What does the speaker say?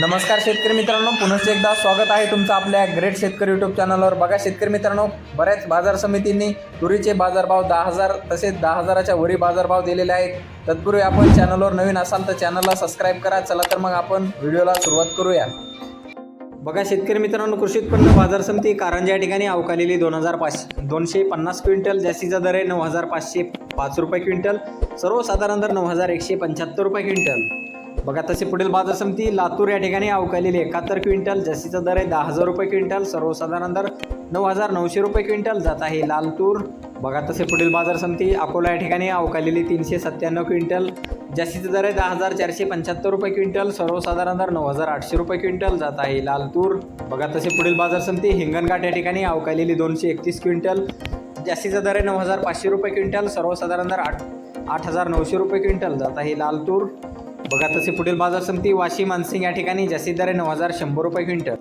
नमस्कार शेतकरी मित्रांनो पुनश्च एकदा स्वागत आहे तुमचं आपल्या ग्रेट शेतकरी यूट्यूब चॅनलवर बघा शेतकरी मित्रांनो बऱ्याच बाजार समितींनी तुरीचे बाजारभाव दहा हजार तसेच दहा हजाराच्या वरी बाजारभाव दिलेले आहेत. तत्पूर्वी आपण चॅनलवर नवीन असाल तर चॅनलला सबस्क्राईब करा. चला तर मग आपण व्हिडिओला सुरुवात करूया. बघा शेतकरी मित्रांनो कृषी उत्पन्न बाजार समिती कारंजा या ठिकाणी अवकालेली दोन हजार पाचशे दोनशे पन्नास क्विंटल जास्तीचा दर आहे नऊ हजार पाचशे पाच रुपये क्विंटल सर्वसाधारण दर नऊ हजार एकशे पंच्याहत्तर रुपये क्विंटल. बघा तसे पुढील बाजार समिती लातूर या ठिकाणी अवकालेली एकाहत्तर क्विंटल जास्तीचा दर आहे दहा हजार रुपये क्विंटल सर्वसाधारण दर नऊ हजार नऊशे रुपये क्विंटल जात आहे लाल तूर बघा तसे पुढील बाजार समिती अकोला या ठिकाणी अवकालेली तीनशे सत्त्याण्णव क्विंटल जास्तीचा दर आहे दहा हजार चारशे पंच्याहत्तर रुपये क्विंटल सर्वसाधारण दर नऊ हजार आठशे रुपये क्विंटल जात आहे लाल तूर बघा तसे पुढील बाजार समिती हिंगणघाट या ठिकाणी अवकालेली दोनशे एकतीस क्विंटल जास्तीचा दर आहे नऊ हजार पाचशे रुपये क्विंटल सर्वसाधारण दर आठ आठ हजार नऊशे रुपये क्विंटल जात आहे लाल तूर बघा तसे पुढील बाजार समिती वाशी मानसिंग या ठिकाणी जास्तीत दर नऊ हजार शंभर रुपये क्विंटल.